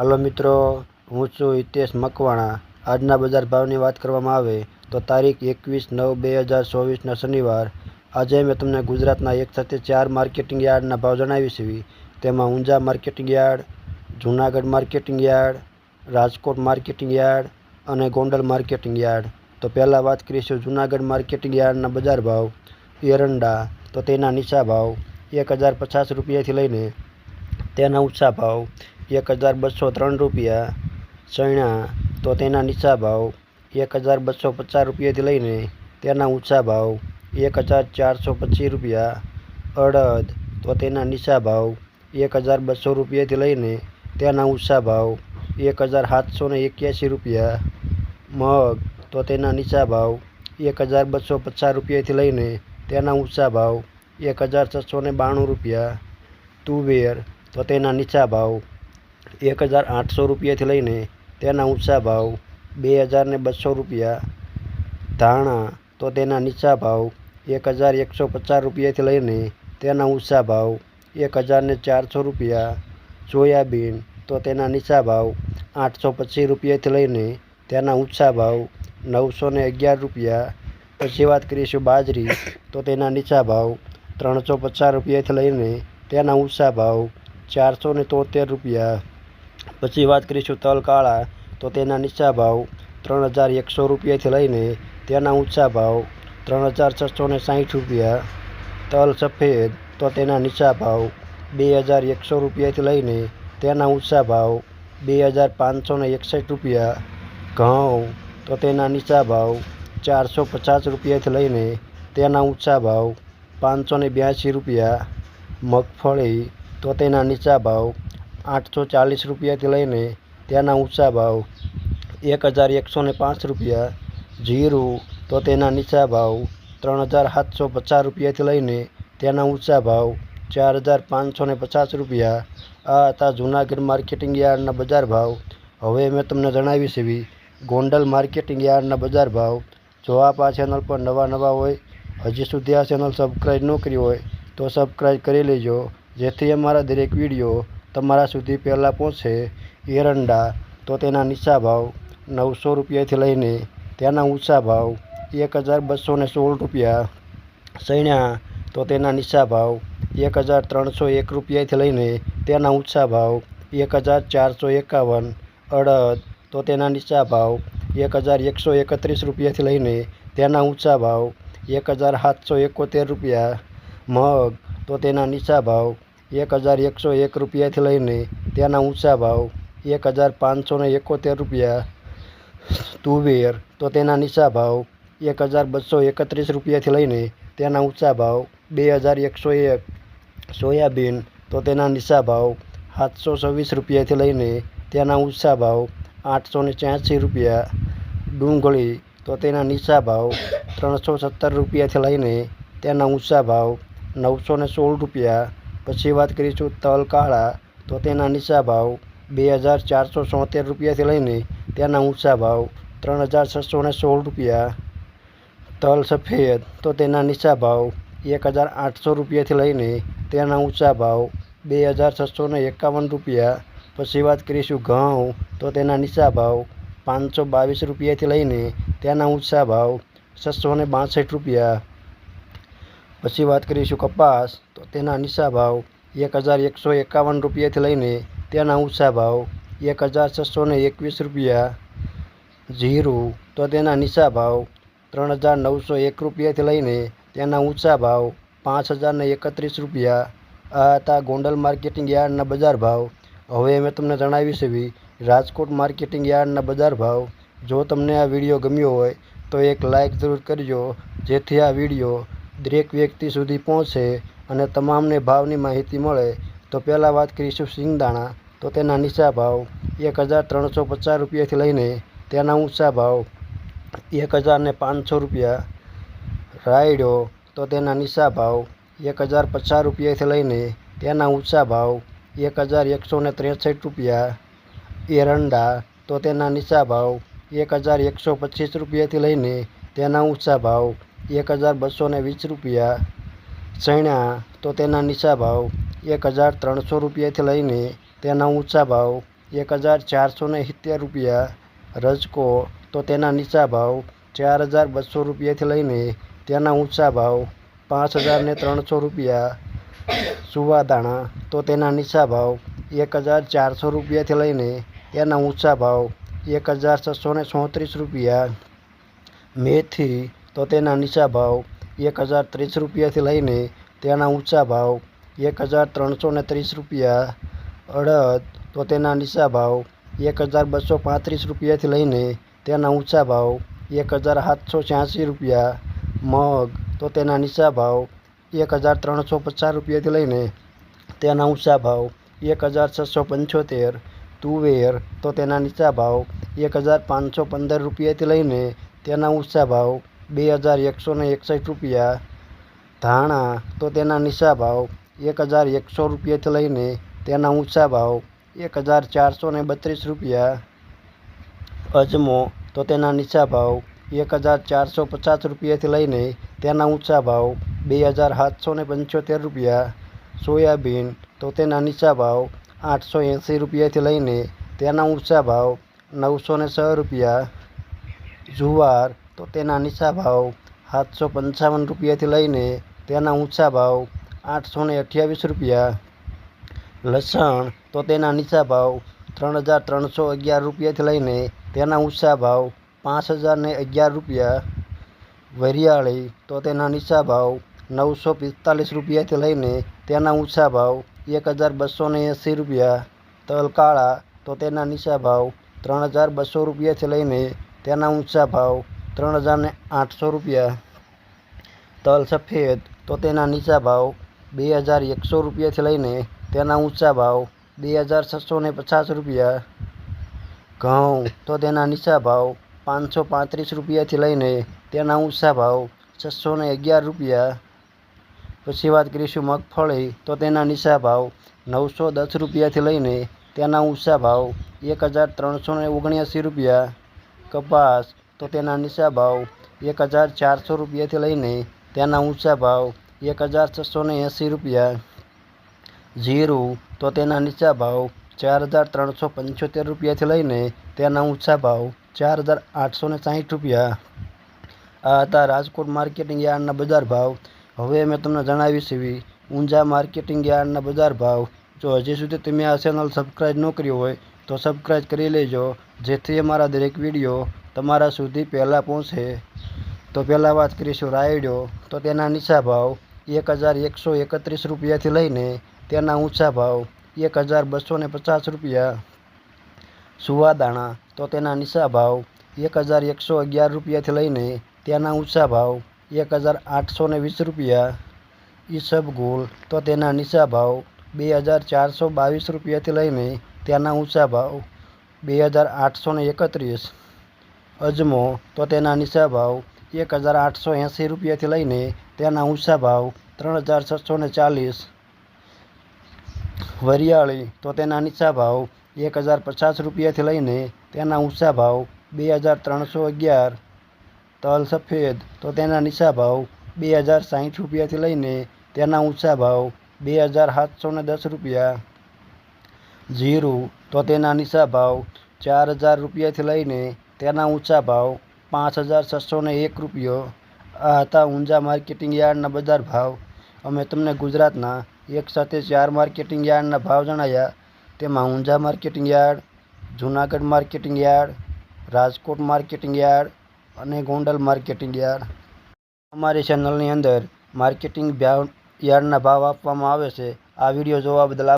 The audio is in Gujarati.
હલો મિત્રો હું છું હિતેશ મકવાણા આજના બજાર ભાવની વાત કરવામાં આવે તો તારીખ એકવીસ નવ બે હજાર ચોવીસના શનિવાર આજે મેં તમને ગુજરાતના એક સાથે ચાર માર્કેટિંગ યાર્ડના ભાવ જણાવી છે તેમાં Unjha marketing yard Junagadh marketing yard Rajkot marketing yard અને ગોંડલ માર્કેટિંગ યાર્ડ તો પહેલાં વાત કરીશું જૂનાગઢ માર્કેટિંગ યાર્ડના બજાર ભાવ એરંડા તો તેના નીચા ભાવ એક હજાર પચાસ રૂપિયાથી લઈને તેના ઊંચા ભાવ एक हज़ार बसो तरण रुपया चना तो नीचा भाव एक हज़ार बसो पचास रुपये लैने तना ऊँचा भाव एक हज़ार चार सौ पच्चीस रुपया अड़द तो नीचा भाव एक हज़ार बसो रुपये लैने तना ऊँचा भाव एक हज़ार सात सौ एक रुपया मग तो नीचा भाव एक हज़ार बसो पचास रुपये लैने तना ऊँचा भाव एक हज़ार छ सौ बाणु रुपया तुबेर तो नीचा भाव એક હજાર આઠસો રૂપિયાથી લઈને તેના ઊંચા ભાવ બે હજાર ને બસો રૂપિયા ધાણા તો તેના નીચા ભાવ એક હજાર એકસો પચાસ રૂપિયાથી લઈને તેના ઊંચા ભાવ એક હજાર ને ચારસો રૂપિયા સોયાબીન તો તેના નીચા ભાવ આઠસો પચીસ રૂપિયાથી લઈને તેના ઊંચા ભાવ નવસો ને અગિયાર રૂપિયા પછી વાત કરીશું બાજરી તો તેના નીચા ભાવ ત્રણસો પચાસ રૂપિયાથી લઈને તેના ઊંચા ભાવ ચારસો ને તોતેર રૂપિયા પછી વાત કરીશું તલ કાળા તો તેના નીચા ભાવ ત્રણ હજાર એકસો રૂપિયાથી લઈને તેના ઊંચા ભાવ ત્રણ હજાર છસો ને સાહીઠ રૂપિયા તલ સફેદ તો તેના નીચા ભાવ બે હજાર એકસો રૂપિયાથી લઈને તેના ઊંચા ભાવ બે હજાર પાંચસો ને એકસઠ રૂપિયા ઘઉં તો તેના નીચા ભાવ ચારસો પચાસ રૂપિયાથી લઈને તેના ઊંચા ભાવ પાંચસો ને બ્યાસી રૂપિયા મગફળી તો તેના નીચા ભાવ આઠસો ચાલીસ રૂપિયાથી લઈને તેના ઊંચા ભાવ એક હજાર એકસો ને પાંચ રૂપિયા જીરું તો તેના નીચા ભાવ ત્રણ હજાર સાતસો પચાસ રૂપિયાથી લઈને તેના ઊંચા ભાવ ચાર હજાર પાંચસો ને પચાસ રૂપિયા આ હતા જૂનાગઢ માર્કેટિંગ યાર્ડના બજાર ભાવ હવે મેં તમને જણાવીશ એવી ગોંડલ માર્કેટિંગ યાર્ડના બજાર ભાવ જો આપ આ ચેનલ પર નવા નવા હોય હજી સુધી આ ચેનલ સબસ્ક્રાઈબ ન કરી હોય તો સબસ્ક્રાઈબ કરી લેજો જેથી અમારા દરેક વિડીયો तरा सुधी पहला पोचे एरंडा तो नीचा भाव नौ सौ रुपया लैने तना ऊँचा भाव एक हज़ार बसो सोल रुपया सैण्या तो नीचा भाव एक हज़ार तरण सौ एक रुपया लैने तना ऊँचा भाव एक हज़ार चार सौ एकावन अड़द तो नीचा भाव एक हज़ार एक सौ एकत्रीस रुपया लैने तना ऊँचा भाव एक हज़ार सात सौ एकोतेर रुपया मग तो नीचा भाव एक हज़ार एक सौ एक रुपया थी लैने तेना ऊँचा भाव एक हज़ार पाँच सौ एकोतेर रुपया तुवेर तो नीचा भाव एक हज़ार बसो एकत्र रुपया थी लैने तेना ऊँचा भाव बे हज़ार एक सौ एक सोयाबीन तो नीचा भाव सात सौ छवीस रुपया थी लैने तेना ऊँचा भाव आठ सौ चौंसी रुपया डूंगी तो नीचा भाव त्रो सत्तर रुपया थी लैने तना ऊँचा भाव नौ सौ सोल रुपया પછી વાત કરીશું તલ કાળા તો તેના નિછા ભાવ 2470 રૂપિયા થી લઈને તેના ઉચ્ચા ભાવ 3616 રૂપિયા તલ સફેદ તો તેના નિછા ભાવ 1800 રૂપિયા થી લઈને તેના ઉચ્ચા ભાવ 2651 રૂપિયા પછી વાત કરીશું ઘઉં તો તેના નિછા ભાવ 522 રૂપિયા થી લઈને તેના ઉચ્ચા ભાવ 662 રૂપિયા પછી વાત કરીશું કપાસ તો તેના નીચા ભાવ એક હજાર એકસો એકાવન રૂપિયાથી લઈને તેના ઊંચા ભાવ એક હજાર છસો ને એકવીસ રૂપિયા જીરું તો તેના નીચા ભાવ ત્રણ હજાર નવસો એક રૂપિયાથી લઈને તેના ઊંચા ભાવ પાંચ હજારને એકત્રીસ રૂપિયા આ હતા ગોંડલ માર્કેટિંગ યાર્ડના બજાર ભાવ હવે મેં તમને જણાવીશ એવી રાજકોટ માર્કેટિંગ યાર્ડના બજાર ભાવ જો તમને આ વિડીયો ગમ્યો હોય તો એક લાઇક જરૂર કરજો જેથી આ વિડીયો દરેક વ્યક્તિ સુધી પહોંચે અને તમામને ભાવની માહિતી મળે તો પહેલાં વાત કરીશું સિંગદાણા તો તેના નીચા ભાવ એક હજાર ત્રણસો પચાસ રૂપિયાથી લઈને તેના ઊંચા ભાવ એક હજારને પાંચસો રૂપિયા રાયડો તો તેના નીચા ભાવ એક હજાર પચાસ રૂપિયાથી લઈને તેના ઊંચા ભાવ એક હજાર એકસો ને ત્રેસઠ રૂપિયા એરંડા તો તેના નીચા ભાવ એક હજાર એકસો પચીસ રૂપિયાથી લઈને તેના ઊંચા ભાવ एक हज़ार बसो ने वीस रुपया चैना तो नीचा भाव एक हज़ार तरण सौ रुपया लईने तना ऊँचा भाव एक हज़ार चार सौ सीतेर रुपया रजको तो नीचा भाव चार हज़ार बसो रुपया लईने तना ऊँचा भाव पांच हज़ार ने तरण सौ रुपया सुवादाणा तो नीचा भाव एक हज़ार चार सौ रुपया लईने तना ऊँचा भाव एक हज़ार छसो ने सौत रुपया मेथी तो नीचा भाव एक हज़ार तीस रुपया लाइने तना ऊँचा भाव एक हज़ार तर सौ ने तीस रुपया अड़द तो नीचा भाव एक हज़ार बसो पात रुपया लईने तना ऊँचा भाव एक हज़ार सात सौ छियासी रुपया मग तो नीचा भाव एक हज़ार तर सौ पचास रुपया लईने तेना ऊँचा भाव एक हज़ार छ सौ पंचोतेर तुवेर तो नीचा भाव एक हज़ार पाँच सौ पंदर रुपया लईने तना ऊँचा भाव हज़ार एक सौ एकसठ रुपया धाणा तो तीसा भाव एक हज़ार एक सौ रुपये थी लैने तेना ऊँचा भाव एक हज़ार चार सौ बत्रीस रुपया अजमो तो नीचा भाव एक हज़ार चार सौ पचास रुपये थी लैने तना ऊँचा भाव बे हज़ार सात सौ पंचोतेर रुपया सोयाबीन तो नीचा भाव आठ सौ एसी रुपये थी लैने तना ऊँचा भाव नौ सौ छ रुपया जुवार તો તેના નીચા ભાવ સાતસો પંચાવન રૂપિયાથી લઈને તેના ઊંચા ભાવ આઠસો ને અઠ્યાવીસ રૂપિયા લસણ તો તેના નીચા ભાવ ત્રણ હજાર ત્રણસો અગિયાર રૂપિયાથી લઈને તેના ઊંચા ભાવ પાંચ હજાર ને અગિયાર રૂપિયા વરિયાળી તો તેના નીચા ભાવ નવસો પિસ્તાલીસ રૂપિયાથી લઈને તેના ઊંચા ભાવ એક હજાર બસો ને એંસી રૂપિયા તલ કાળા તો તેના નીચા ભાવ ત્રણ હજાર બસો રૂપિયાથી લઈને તેના ઊંચા ભાવ तरण हज़ार ने आठ सौ रुपया तल सफेद तो नीचा भाव बे हज़ार एक सौ रुपया लैने तना ऊँचा भाव बे हज़ार छसो पचास रुपया घऊ तो नीचा भाव पाँच सौ पात्र रुपया लैने तना ऊँचा भाव ने अगर रुपया पची बात करीशू मगफली तो नीचा भाव नौ सौ दस रुपया लैने तना ऊँचा भाव एक हज़ार त्रो ओगणसी रुपया कपास तो テナ नीचा भाव 1400 रुपया थे लेने तेना ऊंचा भाव 1680 जीरो तो テナ नीचा भाव 4375 रुपया थे लेने तेना ऊंचा भाव 4860 आ आता राजकोट मार्केटिंग यान ना बाजार भाव હવે મે તમને જણાવીશવી ઊંજા માર્કેટિંગ યાન ના બજાર ભાવ જો હજી સુધી તમે આ ચેનલ સબ્સ્ક્રાઇબ નો કર્યો હોય તો સબ્સ્ક્રાઇબ કરી લેજો જેથી અમારા દરેક વિડિયો તમારા સુધી પેલા પૂછે તો પેલા વાત કરીશું રાયડ્યો તો તેના નિછા ભાવ 1131 રૂપિયા થી લઈને તેના ઉછા ભાવ 1250 સુવા દાણા તો તેના નિછા ભાવ 1111 રૂપિયા થી લઈને તેના ઉછા ભાવ 1820 ઈસબ ગોલ તો તેના નિછા ભાવ 2422 રૂપિયા થી લઈને તેના ઉછા ભાવ 2831 अजमो तो तेना निशा भाव एक हज़ार आठ सौ ऐसी रुपये थी ने तना ऊँचा भाव हज़ार छ सौ ने चालीस वरियाली तो तना निशा भाव एक हज़ार पचास रुपये थी लैने तना ऊँचा भाव बे हज़ार तरण सौ अगियार तल सफेद तो तना निशा भाव बे हज़ार साठ रुपये थी ने तना ऊँचा भाव बे हज़ार सात सौ दस रुपया जीरु तो तना निशा भाव चार हज़ार रुपये थी लैने તેના ઊંચા ભાવ પાંચ હજાર છસો ને એક રૂપિયો આ હતા ઊંઝા માર્કેટિંગ યાર્ડના બજાર ભાવ અમે તમને ગુજરાતના એક સાથે ચાર માર્કેટિંગ યાર્ડના ભાવ જણાવ્યા તેમાં Unjha marketing yard Junagadh marketing yard Rajkot marketing yard અને ગોંડલ માર્કેટિંગ યાર્ડ અમારી ચેનલની અંદર માર્કેટિંગ યાર્ડના ભાવ આપવામાં આવે છે આ વિડીયો જોવા બદલ